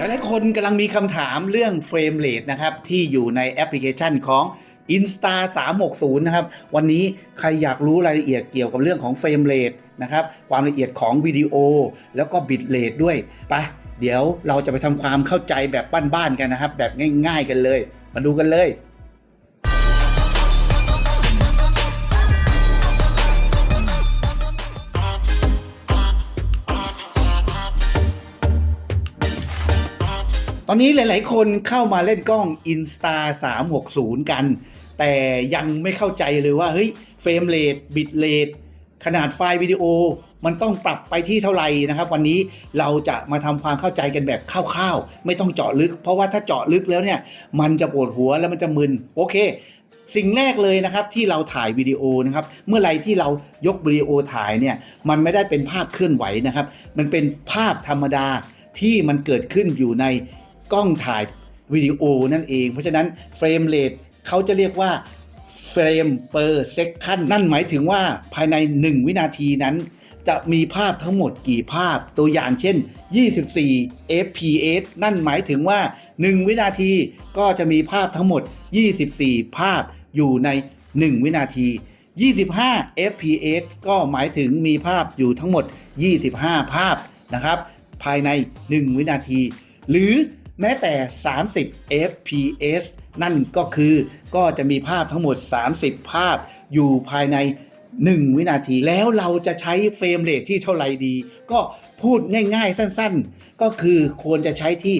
หลายๆคนกำลังมีคำถามเรื่องเฟรมเรทนะครับ ที่อยู่ในแอปพลิเคชันของ Insta 360 นะครับ วันนี้ใครอยากรู้รายละเอียดเกี่ยวกับเรื่องของเฟรมเรทนะครับ ความละเอียดของวิดีโอ แล้วก็บิตเรทด้วยไปเดี๋ยวเราจะไปทำความเข้าใจแบบบ้านๆกันนะครับ แบบง่าย ๆ กันเลย มาดูกันเลย อนนี้หลายๆ คนเข้ามาเล่นกล้อง Insta 360 กัน แต่ยังไม่เข้าใจเลยว่าเฮ้ยเฟรมเรทบิตเรทขนาดไฟล์วิดีโอ มันต้องปรับไปที่เท่าไหร่นะครับ วันนี้เราจะมาทำความเข้าใจกันแบบคร่าวๆ ไม่ต้องเจาะลึก เพราะว่าถ้าเจาะลึกแล้วเนี่ย มันจะปวดหัวแล้วมันจะมึน โอเค สิ่งแรกเลยนะครับที่เราถ่ายวิดีโอนะครับ เมื่อไรที่เรายกวิดีโอถ่ายเนี่ย มันไม่ได้เป็นภาพเคลื่อนไหวนะครับ มันเป็นภาพธรรมดาที่มันเกิดขึ้นอยู่ใน กล้องถ่ายวิดีโอนั่นเอง เพราะฉะนั้นเฟรมเรทเขาจะเรียกว่าเฟรม per second นั่นหมายถึงว่าภายใน 1 วินาทีนั้น จะมีภาพทั้งหมดกี่ภาพตัวอย่างเช่น 24 fps นั่นหมายถึงว่า 1 วินาทีก็จะมีภาพทั้งหมด 24 ภาพอยู่ใน 1 วินาที 25 fps ก็หมายถึงมีภาพอยู่ทั้งหมด 25 ภาพนะครับ ภายใน 1 วินาที หรือ แม้แต่ 30 fps นั่นก็คือก็จะมีภาพทั้งหมด 30 ภาพอยู่ภายใน 1 วินาที แล้วเราจะใช้เฟรมเรทที่เท่าไหร่ดี ก็พูดง่ายๆสั้นๆ ก็คือควรจะใช้ที่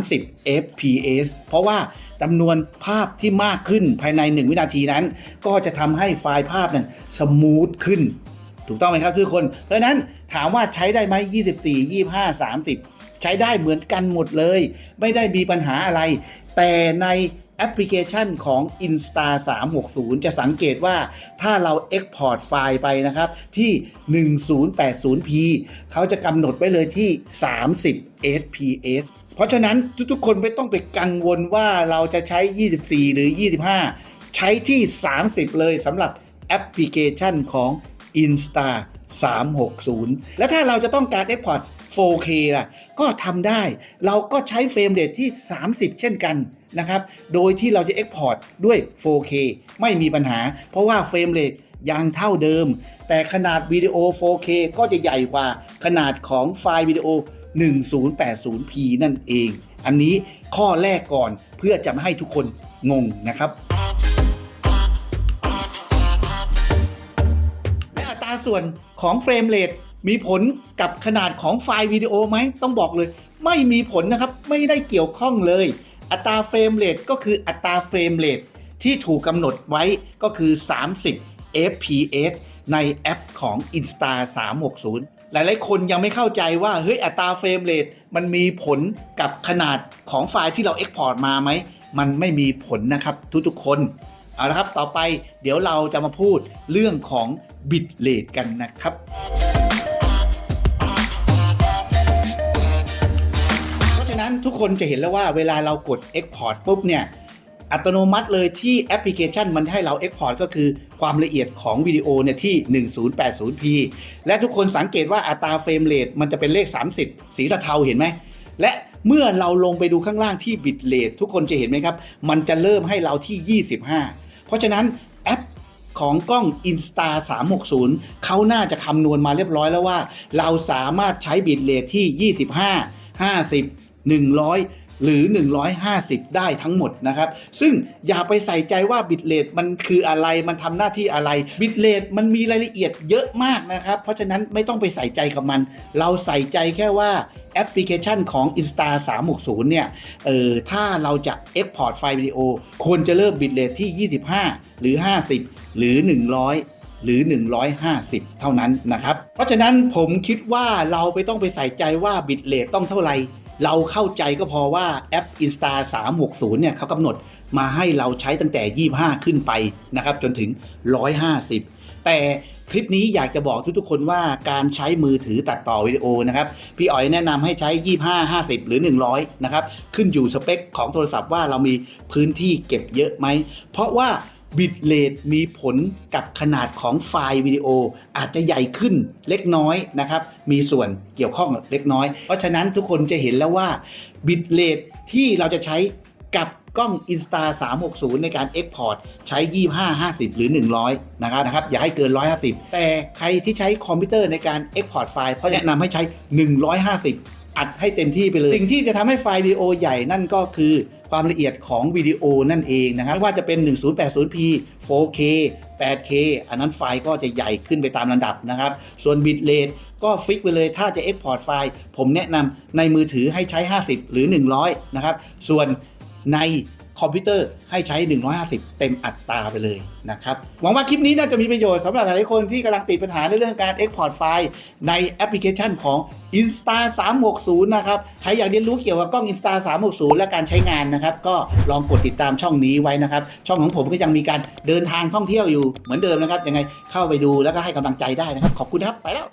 30 fps เพราะว่าจำนวนภาพที่มากขึ้นภายใน 1 วินาทีนั้น ก็จะทำให้ไฟล์ภาพนั้นสมูทขึ้น ถูกต้องไหมครับทุกคน เพราะนั้นถามว่าใช้ได้ไหม 24 25 30 ใช้ได้เหมือนกันหมดเลย ไม่ได้มีปัญหาอะไร แต่ในแอปพลิเคชันของ Insta 360 จะสังเกตว่าถ้าเรา Export ไฟล์ไปนะครับ ที่ 1080p เขาจะกำหนดไว้เลยที่ 30 fps เพราะฉะนั้นทุกๆคนไม่ต้องไปกังวลว่าเราจะใช้ 24 หรือ 25 ใช้ที่ 30 เลยสำหรับแอปพลิเคชันของ Insta 360 แล้วถ้าเราจะต้องการ Export 4K ล่ะ ก็ทำได้ เราก็ใช้เฟรมเรทที่ 30 เช่นกันนะครับ โดยที่เราจะ Export ด้วย 4K ไม่มีปัญหา เพราะว่าเฟรมเรทยังเท่าเดิม แต่ขนาดวิดีโอ 4K ก็จะใหญ่กว่าขนาดของไฟล์วิดีโอ 1080p นั่นเอง อันนี้ข้อแรกก่อนเพื่อจะไม่ให้ทุกคนงงนะครับ ส่วนของเฟรมเรทมีผลกับขนาดของไฟล์วิดีโอไหมต้องบอกเลย ไม่มีผลนะครับไม่ได้เกี่ยวข้องเลย อัตราเฟรมเรทก็คืออัตราเฟรมเรทที่ถูกกำหนดไว้ก็คือ 30 fps ในแอปของ Insta 360 หลายๆ คนยังไม่เข้าใจว่าเฮ้ยอัตราเฟรมเรทมันมีผลกับขนาดของไฟล์ที่เรา Export มาไหม มันไม่มีผลนะครับทุกๆคน เอาละครับ ต่อไปเดี๋ยวเราจะมาพูดเรื่องของบิตเ a ทกันนะครับเพราะฉะนั้นทุกคนจะเห็นแล้วว่าเวลาเรากด Export ปุ๊บเนี่ยอัตโนมัติเลยที่แอปพลิเคชันมันให้เรา Export ก็คือความละเอียดของวิดีโอเนี่ยที่ 1080p และทุกคนสังเกตว่าอัตราเฟรมเรทมันจะเป็นเลข 30 สีเทาเห็นไหม และเมื่อเราลงไปดูข้างล่างที่บิตเรททุกคนจะเห็นไหมครับ มันจะเริ่มให้เราที่ 25 เพราะฉะนั้นแอปของกล้อง Insta 360 เขาน่าจะคำนวณมาเรียบร้อยแล้วว่า เราสามารถใช้บิตเรทที่ 25 50 100หรือ 150 ได้ทั้งหมดนะครับ ซึ่งอย่าไปใส่ใจว่าบิตเรทมันคืออะไร มันทำหน้าที่อะไร บิตเรทมันมีรายละเอียดเยอะมากนะครับ เพราะฉะนั้นไม่ต้องไปใส่ใจกับมัน เราใส่ใจแค่ว่า แอปพลิเคชันของ Insta 360เนี่ยเออถ้าเราจะ Export ไฟล์วิดีโอ ควรจะเริ่มบิตเรทที่ 25 หรือ 50 หรือ 100หรือ 150 เท่านั้นนะครับ เพราะฉะนั้นผมคิดว่าเราไม่ต้องไปใส่ใจว่าบิตเรทต้องเท่าไหร่ เราเข้าใจก็พอว่าแอป Insta 360 เนี่ยเขากำหนดมาให้เราใช้ตั้งแต่ 25 ขึ้นไปนะครับ จนถึง 150 แต่ คลิปนี้อยากจะบอกทุกๆคนว่าการใช้มือถือตัดต่อวิดีโอนะครับ พี่อ๋อยแนะนำให้ใช้ 25 50 หรือ 100 นะครับ ขึ้นอยู่สเปคของโทรศัพท์ว่าเรามีพื้นที่เก็บเยอะไหม เพราะว่าบิตเ a ทมีผลกับขนาดของไฟล์วิดีโอ อาจจะใหญ่ขึ้นเล็กน้อยนะครับ มีส่วนเกี่ยวข้องเล็กน้อย เพราะฉะนั้นทุกคนจะเห็นแล้วว่าบิตเ a ทที่เราจะใช้ กับกล้อง Insta 360 ในการ Export ใช้ 25 50 หรือ 100 นะครับนะครับอย่าให้เกิน 150 แต่ใครที่ใช้คอมพิวเตอร์ในการ Export ไฟล์เขาแนะนำให้ใช้ 150 อัดให้เต็มที่ไปเลย สิ่งที่จะทำให้ไฟล์วิดีโอใหญ่นั่นก็คือความละเอียดของวิดีโอนั่นเองนะครับ ไม่ว่าจะเป็น 1080p 4K 8K อันนั้นไฟล์ก็จะใหญ่ขึ้นไปตามลำดับนะครับ ส่วนบิตเ a ทก็ฟิกไปเลยถ้าจะ Export ไฟล์ ผมแนะนำในมือถือให้ใช้ 50 หรือ 100 นะครับ ส่วน ในคอมพิวเตอร์ให้ใช้ 150 เต็มอัตราไปเลยนะครับ หวังว่าคลิปนี้น่าจะมีประโยชน์สำหรับหลายคนที่กำลังติดปัญหาในเรื่องการ Export ไฟล์ในแอปพลิเคชันของ Insta 360 นะครับ ใครอยากเรียนรู้เกี่ยวกับกล้อง Insta 360 และการใช้งานนะครับ ก็ลองกดติดตามช่องนี้ไว้นะครับ ช่องของผมก็ยังมีการเดินทางท่องเที่ยวอยู่เหมือนเดิมนะครับ ยังไงเข้าไปดูแล้วก็ให้กำลังใจได้นะครับ ขอบคุณครับ ไปแล้ว